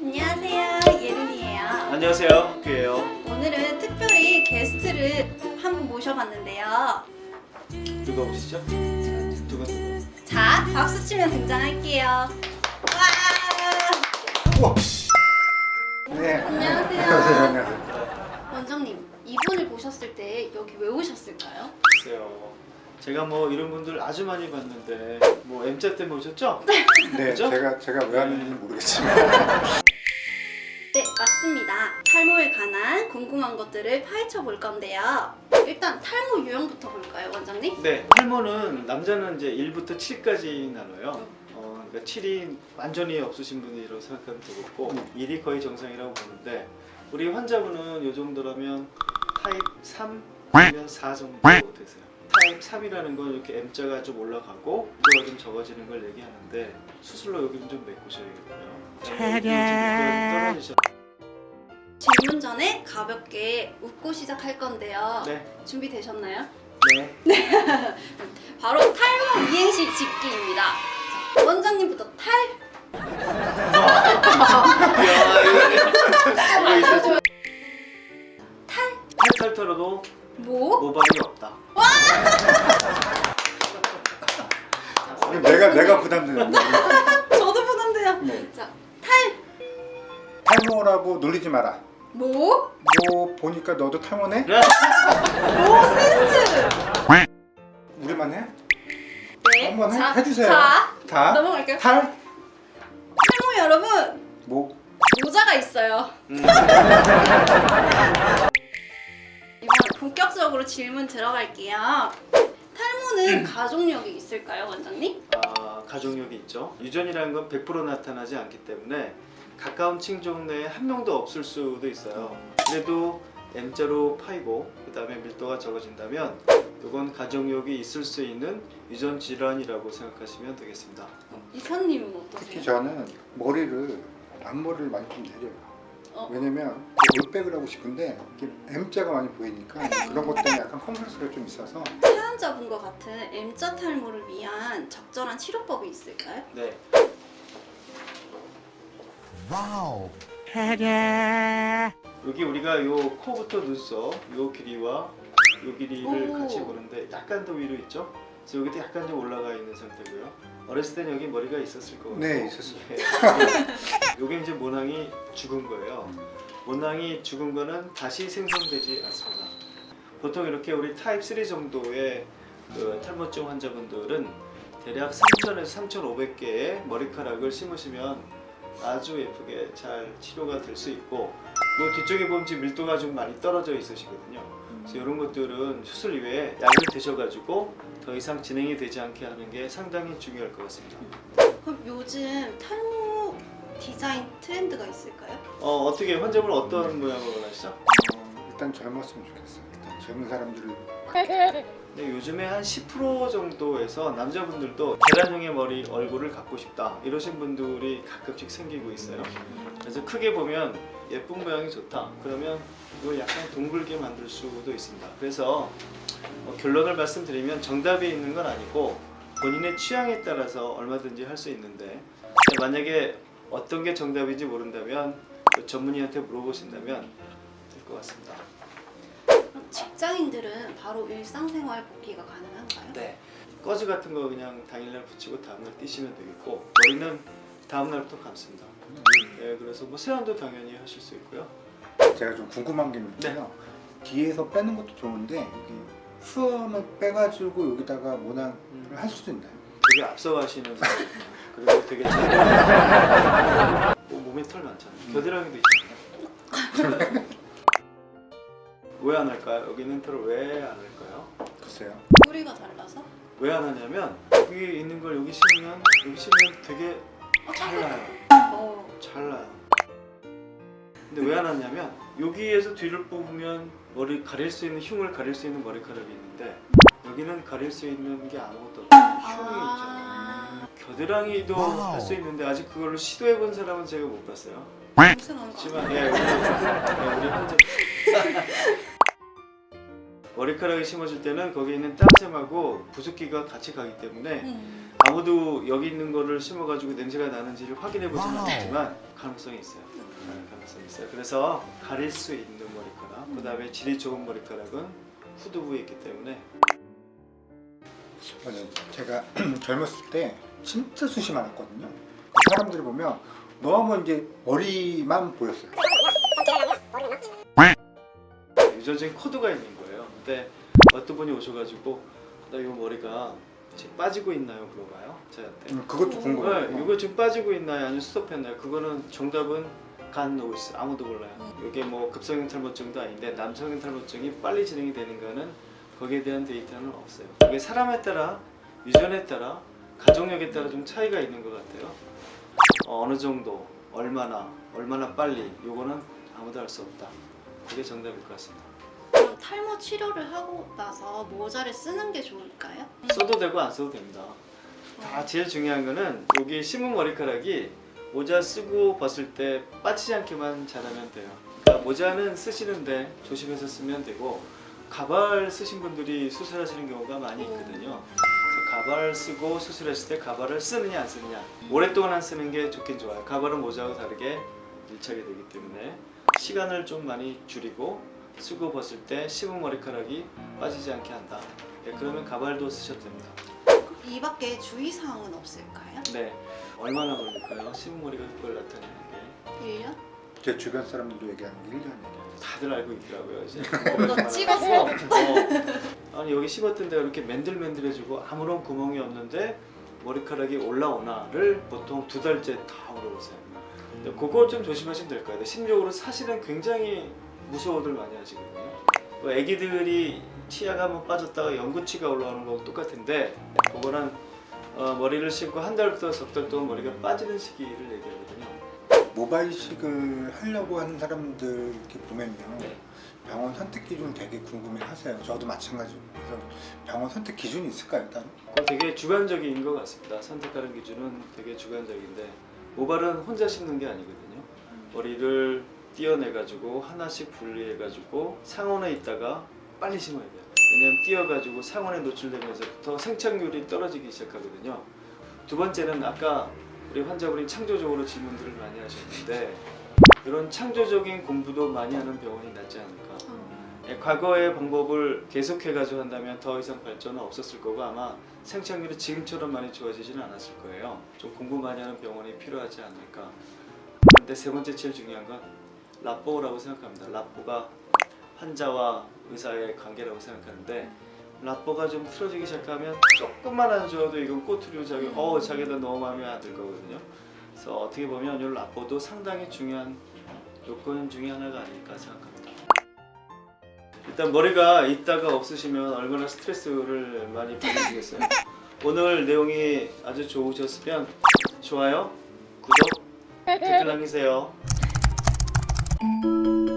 안녕하세요, 예린이에요. 안녕하세요. 학교예요. 오늘은 특별히 게스트를 한 분 모셔봤는데요. 누가 오시죠? 누가? 자, 박수 치면 등장할게요. 와! 우와. 네. 안녕하세요. 안녕하세요. 안녕하세요. 원장님, 이분을 보셨을 때 여기 왜 오셨을까요? 글쎄요. 제가 뭐 이런 분들 아주 많이 봤는데 뭐 M자 때문에 오셨죠? 네, 그죠? 제가 제가 왜 하는지 모르겠지만 네, 맞습니다. 탈모에 관한 궁금한 것들을 파헤쳐 볼 건데요. 일단 탈모 유형부터 볼까요, 원장님? 네. 탈모는 남자는 이제 1부터 7까지 나눠요. 어, 그러니까 7이 완전히 없으신 분이라고 생각하면 되겠고 1이 거의 정상이라고 보는데 우리 환자분은 이 정도라면 타입 3 아니면 4 정도 되세요. 타입 3이라는 건 이렇게 M자가 좀 올라가고 밀도가 좀 적어지는 걸 얘기하는데 수술로 여기는 좀 메꾸셔야겠군요. 떨어지셔. 질문 전에 가볍게 웃고 시작할 건데요. 네. 준비되셨나요? 네. 바로 탈모 이행시 짓기입니다. 자, 원장님부터 탈. 야, 이거. 탈. 탈탈 털어도 모. 모발이 없다. 내가 내가 부담되는데 저도 부담돼요. 네. 자, 탈. 탈모라고 놀리지 마라. 모. 뭐 보니까 너도 탈모네? 모 센스. 우리만 해? 네. 한번 해- 자, 해주세요. 자, 다 넘어갈게요. 탈? 탈모 여러분 뭐 모자가 있어요. 음. 이번 본격적으로 질문 들어갈게요. 탈모는 가족력이 있을까요, 원장님? 아, 가족력이 있죠. 유전이라는 건 100% 나타나지 않기 때문에 가까운 친족 내에 한 명도 없을 수도 있어요. 그래도 M자로 파이고 그 다음에 밀도가 적어진다면 이건 가족력이 있을 수 있는 유전 질환이라고 생각하시면 되겠습니다. 이사님은 특히 어떠세요? 저는 머리를 앞머리를 많이 좀 내려요. 어. 왜냐면 올백을 하고 싶은데 이게 M자가 많이 보이니까 그런 것 때문에 약간 컴플렉스가 좀 있어서 사연자분과 같은 M자 탈모를 위한 적절한 치료법이 있을까요? 네. 와우. 여기 우리가 요 코부터 눈썹 요 길이와 요 길이를 오. 같이 보는데 약간 더 위로 있죠? 그래서 여기도 약간 좀 올라가 있는 상태고요. 어렸을 땐 여기 머리가 있었을 거고. 네, 있었어요. 요게 이제 모낭이 죽은 거예요. 모낭이 죽은 거는 다시 생성되지 않습니다. 보통 이렇게 우리 타입 3 정도의 그 탈모증 환자분들은 대략 3,000에서 3,500개의 머리카락을 심으시면 아주 예쁘게 잘 치료가 될 수 있고 그 뒤쪽에 보면 지금 밀도가 좀 많이 떨어져 있으시거든요. 그래서 이런 것들은 수술 이외에 약을 드셔가지고 더 이상 진행이 되지 않게 하는 게 상당히 중요할 것 같습니다. 그럼 요즘 탈모 디자인 트렌드가 있을까요? 어, 어떻게 환자분 어떤 모양으로 원하시죠? 어, 일단 젊었으면 좋겠어요. 일단 젊은 사람들을 근데 요즘에 한 10% 정도에서 남자분들도 계란형의 머리 얼굴을 갖고 싶다 이러신 분들이 가끔씩 생기고 있어요. 그래서 크게 보면 예쁜 모양이 좋다. 그러면 이걸 약간 둥글게 만들 수도 있습니다. 그래서 뭐 결론을 말씀드리면 정답이 있는 건 아니고 본인의 취향에 따라서 얼마든지 할 수 있는데 만약에 어떤 게 정답인지 모른다면 그 전문의한테 물어보신다면 될 것 같습니다. 직장인들은 바로 일상생활 복귀가 가능한가요? 네. 꺼즈 같은 거 그냥 당일날 붙이고 다음날 띄시면 되겠고 머리는 다음날부터 감습니다. 네, 그래서 뭐 세안도 당연히 하실 수 있고요. 제가 좀 궁금한 게 있는데요. 네. 뒤에서 빼는 것도 좋은데 여기 수염을 빼가지고 여기다가 모낭을 음. 할 수도 있나요? 되게 앞서가시는 분이구나. 그리고 되게 잘 어, 몸에 털 많잖아요. 겨드랑이도 있잖아요. 왜 안 할까요? 여기는 털을 왜안 할까요? 글쎄요. 뿌리가 달라서? 왜 안 하냐면 여기 있는 걸 여기 심으면 여기 심으면 되게 잘 나요. 어, 잘 나요. 근데 왜안 왔냐면 여기에서 뒤를 뽑으면 머리 가릴 수 있는 흉을 가릴 수 있는 머리카락이 있는데 여기는 가릴 수 있는 게 아무것도 없어요. 흉이 있잖아요. 아, 겨드랑이도. 할 수 있는데 아직 그걸로 시도해 본 사람은 제가 못 봤어요. 예, 머리카락을 심어줄 때는 거기 있는 땀샘하고 부습기가 같이 가기 때문에 음. 아무도 여기 있는 거를 심어가지고 냄새가 나는지를 확인해 보진 않았지만 가능성이 있어요. 네, 가능성이 있어요. 그래서 가릴 수 있는 머리카락, 그 다음에 질이 좋은 머리카락은 후두부에 있기 때문에 맞아요. 제가 젊었을 때 진짜 숱이 많았거든요. 사람들이 보면 너무 이제 머리만 보였어요. 유전적인 코드가 있는 거예요. 근데 어떤 분이 오셔가지고 나 이거 머리가 지금 빠지고 있나요? 물어봐요. 저한테. 음, 그것도 궁금해요. 네, 이거 지금 빠지고 있나요? 아니면 스톱했나요? 그거는 정답은 간 오이스 아무도 몰라요. 이게 뭐 급성형 탈모증도 아닌데 남성형 탈모증이 빨리 진행이 되는 거는 거기에 대한 데이터는 없어요. 이게 사람에 따라 유전에 따라 가족력에 따라 좀 차이가 있는 것 같아요. 어, 어느 정도, 얼마나, 얼마나 빨리 요거는 아무도 알 수 없다. 그게 정답일 것 같습니다. 그럼 탈모 치료를 하고 나서 모자를 쓰는 게 좋을까요? 써도 되고 안 써도 됩니다. 다 제일 중요한 거는 여기 심은 머리카락이 모자 쓰고 벗을 때 빠지지 않게만 잘하면 돼요. 그러니까 모자는 쓰시는데 조심해서 쓰면 되고 가발 쓰신 분들이 수술하시는 경우가 많이 있거든요. 가발 쓰고 수술했을 때 가발을 쓰느냐 안 쓰느냐 오랫동안 안 쓰는 게 좋긴 좋아요. 가발은 모자하고 다르게 밀착이 되기 때문에 시간을 좀 많이 줄이고 쓰고 벗을 때 심은 머리카락이 빠지지 않게 한다. 네, 그러면 가발도 쓰셔도 됩니다. 이 밖에 주의사항은 없을까요? 네. 얼마나 걸릴까요? 심은 머리가 그걸 나타내는 게 1년? 제 주변 사람들도 얘기하는 게 1년 얘기예요. 다들 알고 있더라고요. 이제. 너 찍었어? 어. 아니 여기 씹었던 데가 이렇게 맨들맨들해지고 아무런 구멍이 없는데 머리카락이 올라오나를 보통 두 달째 다 물어보세요. 근데 그거 좀 조심하시면 될 거예요. 심리적으로 사실은 굉장히 무서워들 많이 하시거든요. 뭐 애기들이 치아가 한번 빠졌다가 연구치가 올라오는 거하고 똑같은데 그거는 어, 머리를 심고 한 달부터 석 달 동안 머리가 빠지는 시기를 얘기하거든요. 모바일식을 하려고 하는 사람들 이렇게 보면요. 네. 병원 선택 기준 되게 궁금해 하세요. 저도 마찬가지고. 그래서 병원 선택 기준이 있을까요, 따로? 그거 되게 주관적인 것 같습니다. 선택하는 기준은 되게 주관적인데 모발은 혼자 심는 게 아니거든요. 머리를 띄어내 가지고 하나씩 분리해 가지고 상온에 있다가 빨리 심어야 돼요. 왜냐면 띄어 가지고 상온에 노출되면서부터 생착률이 떨어지기 시작하거든요. 두 번째는 아까 우리 환자분이 창조적으로 질문들을 많이 하셨는데 이런 창조적인 공부도 많이 하는 병원이 낫지 않을까. 예, 과거의 방법을 계속해가지고 한다면 더 이상 발전은 없었을 거고 아마 생착률이 지금처럼 많이 좋아지지는 않았을 거예요. 좀 공부 많이 하는 병원이 필요하지 않을까. 근데 세 번째 제일 중요한 건 라포라고 생각합니다. 라포가 환자와 의사의 관계라고 생각하는데 라포가 좀 틀어지기 시작하면 조금만 안 좋아도 이건 꼬투리로 자기 어 자기도 너무 마음에 안 들 거거든요. 그래서 어떻게 보면 이 라포도 상당히 중요한 요건 중에 하나가 아닐까 생각합니다. 일단 머리가 있다가 없으시면 얼마나 스트레스를 많이 받으시겠어요. 오늘 내용이 아주 좋으셨으면 좋아요, 구독, 댓글 남기세요.